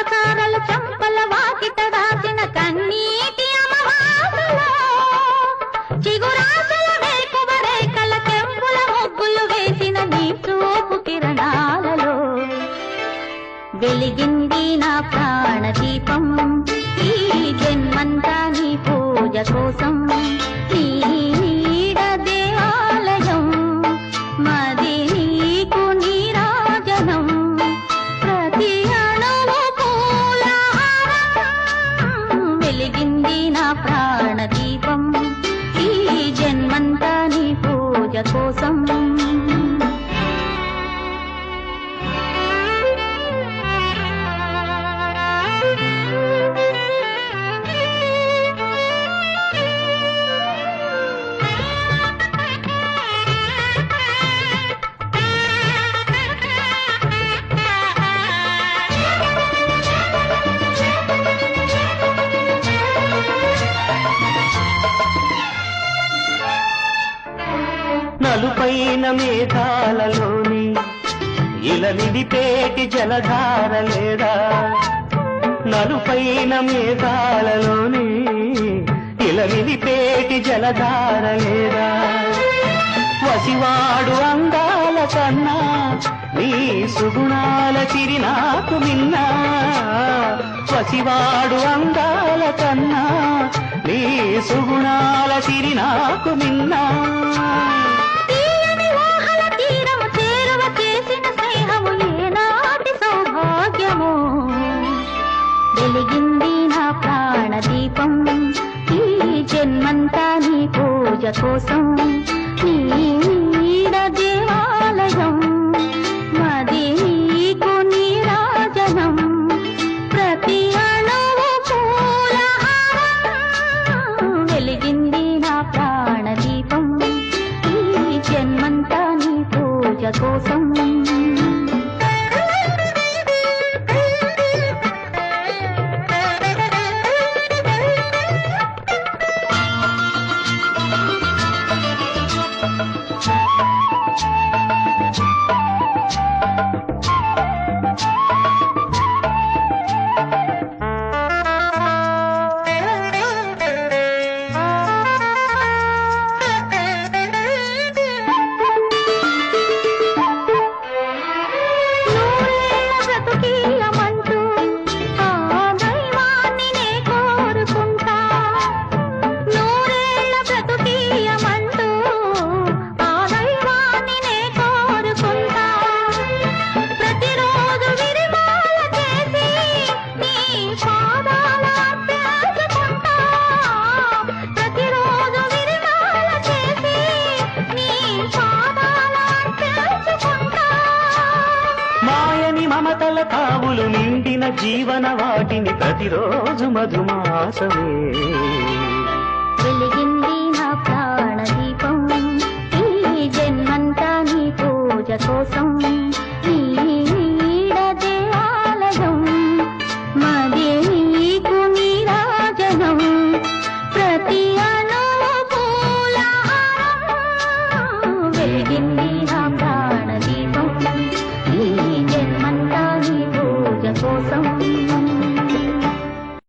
పాదసారలు చంపల వాకిట రాసిన కన్నీటి అమవాసలో. చిగురాశల వేకువ రేఖల చెంపుల ముగ్గులు వేసిన నీ చూపు కిరణాలలో. వెలిగింది నా ప్రాణ దీపం ఈ జన్మంతా నీ పూజ కోసం కోసం నలుపైన మేఘాలలోని ఇలా నిడిపేటి జలధార లేదా? నలుపైన మేఘాలలోని ఇలా నిడిపేటి జలధార లేదా? వసివాడు అందాల కన్నా నీ సుగుణాల చిరి నాకు మిన్నా. వసివాడు అందాల కన్నా నీ సుగుణాల చిరి నాకు మిన్నా. పూజ కోసం నీ నీడ దేవాలయం తావులు నిండిన జీవన వాటిని ప్రతిరోజు మధుమాసమే. వెలిగింది నా ప్రాణ దీపం ఈ జన్మంతా నీ పూజ కోసం.